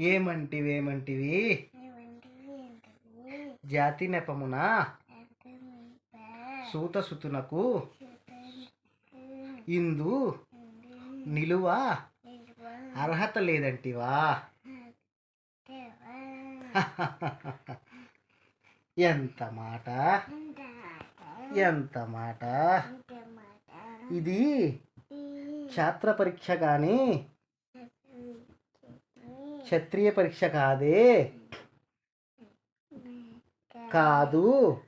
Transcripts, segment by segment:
ఏమంటివి? ఏమంటివి? జాతి నెపమున? సూత సుతునకు? ఇందు? నిలువ? అర్హత లేదంటివా? ఎంత మాట? ఎంత మాట? ఇది ఛాత్ర పరీక్ష కానీ క్షత్రియ పరీక్ష కాదే. కాదు.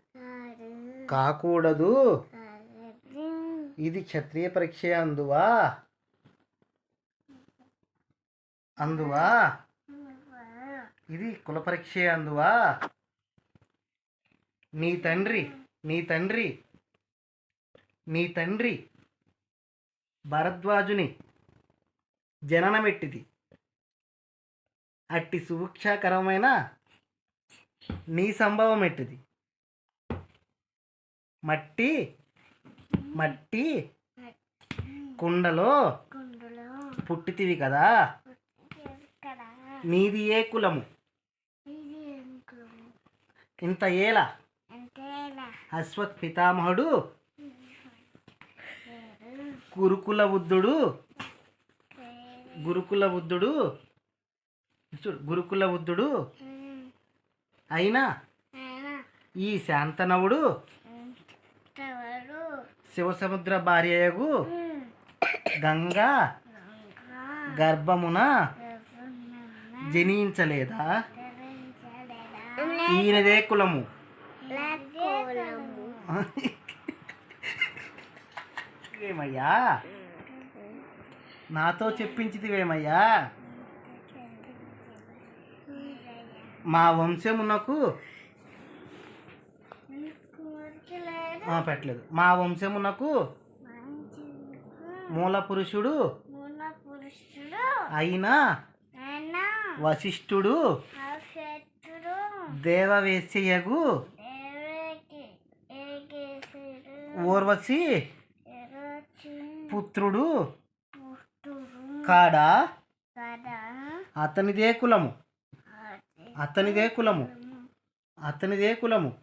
కాకూడదు. ఇది క్షత్రియ పరీక్ష అందువా? అందువా? ఇది కుల పరీక్ష అందువా? నీ తండ్రి నీ తండ్రి నీ తండ్రి భరద్వాజుని జననమెట్టిది. అట్టి సుభిక్షాకరమైన నీ సంభవం ఎట్టిది? మట్టి మట్టి కుండలో పుట్టితివి కదా? నీది ఏ కులము? ఇంత ఏల? అశ్వత్ పితామహుడు గురుకుల బుద్ధుడు గురుకుల బుద్ధుడు చూడు గురుకుల బుద్ధుడు అయినా ఈ శాంతనవుడు శివసముద్ర భార్యయగు గంగా గర్భమున జనించలేదా? ఈయనదే కులము. ఏమయ్యా నాతో చెప్పించితివేమయ్యా? మా వంశమునకు పెట్టలేదు. మా వంశమునకు మూల పురుషుడు అయిన వశిష్ఠుడు దేవవేశ్యయగు ఊర్వశి పుత్రుడు కాడా? అతనిదే కులము. అతనిదే కులము. అతనిదే కులము.